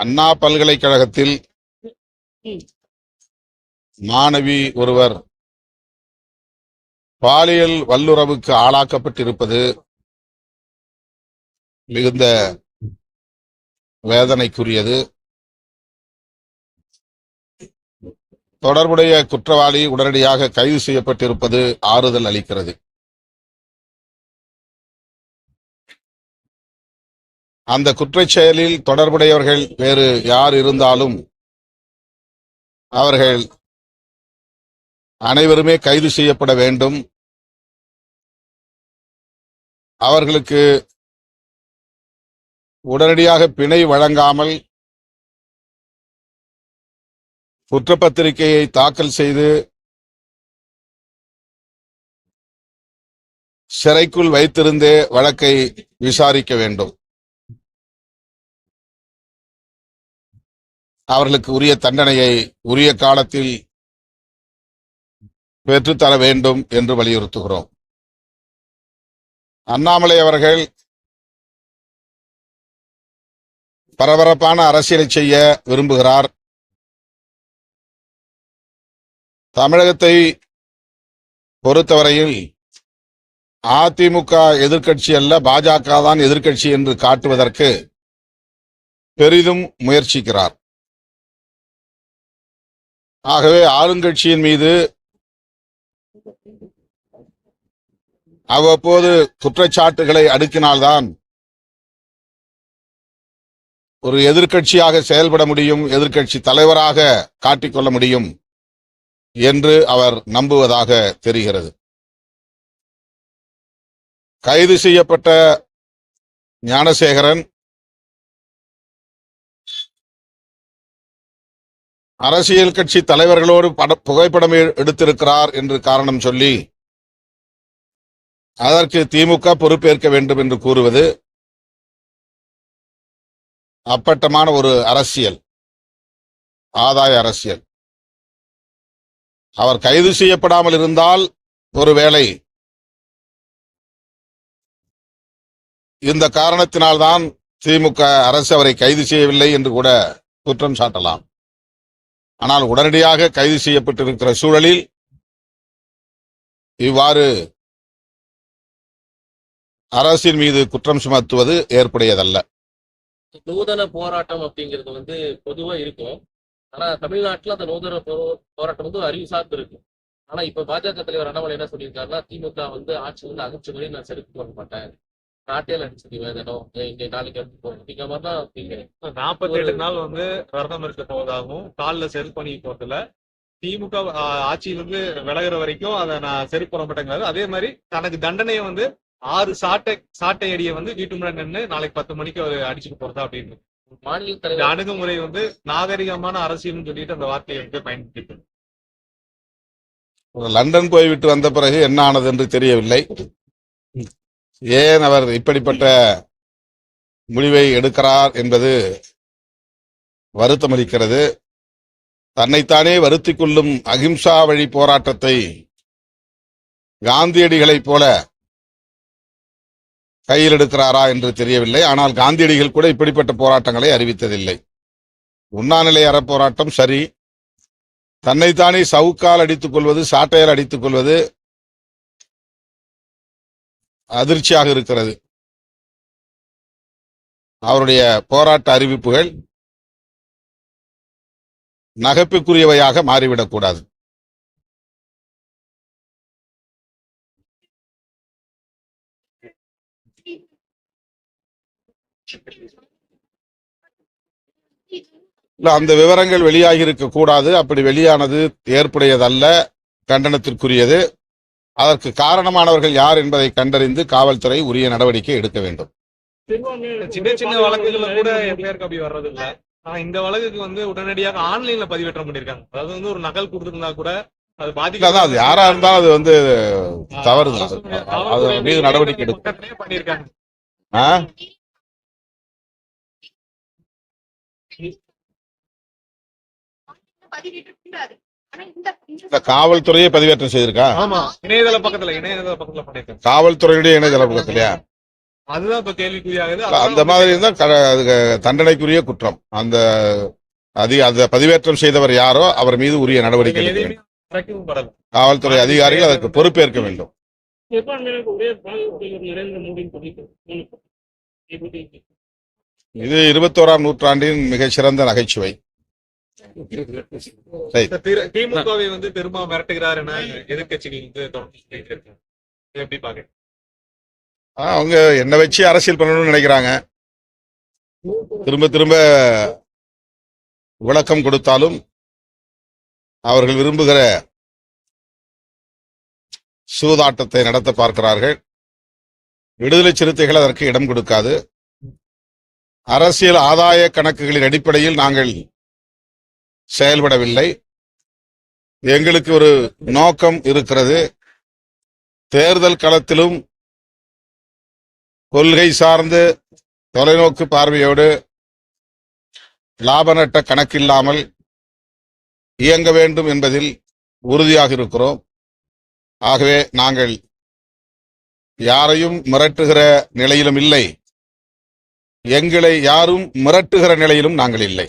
அண்ணா பல்கலைக்கழகத்தில் மாணவி ஒருவர் பாலியல் வல்லுறவுக்கு ஆளாக்கப்பட்டிருப்பது மிகுந்த வேதனைக்குரியது. தொடர்புடைய குற்றவாளி உடனடியாக கைது செய்யப்பட்டிருப்பது ஆறுதல் அளிக்கிறது. அந்த குற்றச் செயலில் தொடர்புடையவர்கள் வேறு யார் இருந்தாலும் அவர்கள் அனைவருமே கைது செய்யப்பட வேண்டும். அவர்களுக்கு உடனடியாக பிணை வழங்காமல் குற்றப்பத்திரிகையை தாக்கல் செய்து சிறைக்குள் வைத்திருந்தே வழக்கை விசாரிக்க வேண்டும். அவர்களுக்கு உரிய தண்டனையை உரிய காலத்தில் பெற்றுத்தர வேண்டும் என்று வலியுறுத்துகிறோம். அண்ணாமலை அவர்கள் பரபரப்பான அரசியலை செய்ய விரும்புகிறார். தமிழகத்தை பொறுத்தவரையில் அதிமுக எதிர்கட்சி அல்ல பாஜக தான் எதிர்கட்சி என்று காட்டுவதற்கு பெரிதும் முயற்சிக்கிறார். ஆகவே ஆளுங்கட்சியின் மீது அவ்வப்போது குற்றச்சாட்டுகளை அடுக்கினால்தான் ஒரு எதிர்க்கட்சியாக செயல்பட முடியும் எதிர்க்கட்சி தலைவராக காட்டிக்கொள்ள முடியும் என்று அவர் நம்புவதாக தெரிகிறது. கைது செய்யப்பட்ட ஞானசேகரன் அரசியல் கட்சி தலைவர்களோடு பட- புகைப்படம் எடுத்திருக்கிறார் என்று காரணம் சொல்லி அதற்கு திமுக பொறுப்பேற்க வேண்டும் என்று கூறுவது அப்பட்டமான ஒரு அரசியல் ஆதாய அரசியல். அவர் கைது செய்யப்படாமல் இருந்தால் ஒருவேளை இந்த காரணத்தினால்தான் திமுக அரசு அவரை கைது செய்யவில்லை என்று கூட குற்றம் சாட்டலாம். ஆனால் உடனடியாக கைது செய்யப்பட்டிருக்கிற சூழலில் இவ்வாறு அரசின் மீது குற்றம் சுமத்துவது ஏற்புடையதல்ல. நூதன போராட்டம் அப்படிங்கிறது வந்து பொதுவா இருக்கும். ஆனா தமிழ்நாட்டுல அந்த நூதன போராட்டம் வந்து அறிவு சார்ந்து இருக்கும் ஆனா இப்ப பாஜக தலைவர் அண்ணாமலை என்ன சொல்லியிருக்காருன்னா திமுக வந்து ஆட்சி வந்து அகற்று நான் செருப்பு கொள்ள மாட்டேன். நாட்டியல் அடிச்சு வேதனம் இங்க நாளைக்கு வந்து போகும் அப்படிங்கிற மாதிரி தான் அப்படிங்கிற நாற்பத்தி ஏழு நாள் வந்து விரதம் இருக்க போவதாகவும் காலில் செருப்பு பண்ணி போறதுல திமுக ஆட்சியிலிருந்து விலகுற வரைக்கும் அதை நான் செருப்பு போட மாட்டேங்கிறாரு அதே மாதிரி தனக்கு தண்டனையை வந்து ஆறு சாட்டை சாட்டை அடியை வந்து வீட்டு முன்னாடி நின்று நாளைக்கு பத்து மணிக்கு அவர் அடிச்சுட்டு போறதா அப்படின்னு. மாநில இந்த தலைவர் அணுகுமுறை வந்து நாகரிகமான அரசியல்னு சொல்லிட்டு அந்த வார்த்தையை வந்து பயன்படுத்தி லண்டன் போய்விட்டு வந்த பிறகு என்ன ஆனது என்று தெரியவில்லை. ஏன் அவர் இப்படிப்பட்ட முடிவை எடுக்கிறார் என்பது வருத்தமளிக்கிறது தன்னைத்தானே வருத்தி கொள்ளும் அகிம்சா வழி போராட்டத்தை காந்தியடிகளைப் போல கையில் எடுக்கிறாரா என்று தெரியவில்லை. ஆனால் காந்தியடிகள் கூட இப்படிப்பட்ட போராட்டங்களை அறிவித்ததில்லை. உண்ணாநிலை அறப்போராட்டம் சரி. தன்னைத்தானே சவுக்கால் அடித்துக் கொள்வது சாட்டையால் அடித்துக் கொள்வது அதிர்ச்சியாக இருக்கிறது. அவருடைய போராட்ட அறிவிப்புகள் நகைப்புக்குரியவையாக மாறிவிடக்கூடாது இல்ல அந்த விவரங்கள் வெளியாகி இருக்க கூடாது. அப்படி வெளியானது ஏற்புடையதல்ல. கண்டனத்திற்குரியது. அதற்கு காரணமானவர்கள் யார் என்பதை கண்டறிந்து காவல்துறை உரிய நடவடிக்கை எடுக்க வேண்டும். சின்ன சின்ன வழக்குகள்ல கூட எஃப்ஐஆர் காப்பி வர்றது இல்ல ஆனா இந்த வழக்குக்கு வந்து உடனடியாக ஆன்லைன்ல பதிவேற்றம் பண்ணிருக்காங்க. அதாவது வந்து ஒரு நகல் கொடுத்திருந்தா கூட அது அதான் அது யாரா இருந்தாலும் அது வந்து தவறு தான் அது. மீது நடவடிக்கை எடுக்கும். பக்கத்திலேயே பண்ணிருக்காங்க? இந்த காவல்துறையே பதிவேற்றம் செய்திருக்கா? ஆமா. இணையதள பக்கத்துல இணையதள பக்கத்துல பண்ணிருக்காங்க காவல்துறையுடைய இணையதள பக்கத்திலயா? அதுதான் இப்ப கேள்விக்குறியாகுது. அந்த மாதிரி அது க- தண்டனைக்குரிய குற்றம். அந்த அதி அந்த பதிவேற்றம் செய்தவர் யாரோ அவர் மீது உரிய நடவடிக்கை எடுக்க வேண்டும் காவல்துறை அதிகாரிகள் அதற்கு பொறுப்பேற்க வேண்டும். இது இருபத்தோராம் நூற்றாண்டின் மிகச்சிறந்த நகைச்சுவை. திமுகவை வந்து பெருமா மிரட்டுகிறார் என இதை எப்படி ஆ, அவங்க என்ன வச்சு அரசியல் பண்ணணும்னு நினைக்கிறாங்க. திரும்ப திரும்ப விளக்கம் கொடுத்தாலும் அவர்கள் விரும்புகிற சூதாட்டத்தை நடத்த பார்க்கிறார்கள். விடுதலை சிறுத்தைகள் அதற்கு இடம் கொடுக்காது. அரசியல் ஆதாய கணக்குகளின் அடிப்படையில் நாங்கள் செயல்படவில்லை. எங்களுக்கு ஒரு நோக்கம் இருக்கிறது. தேர்தல் களத்திலும் கொள்கை சார்ந்து தொலைநோக்கு பார்வையோடு லாப நட்ட கணக்கில்லாமல் இயங்க வேண்டும் என்பதில் உறுதியாக இருக்கிறோம். ஆகவே நாங்கள் யாரையும் மிரட்டுகிற நிலையிலும் இல்லை. எங்களை யாரும் மிரட்டுகிற நிலையிலும் நாங்கள் இல்லை.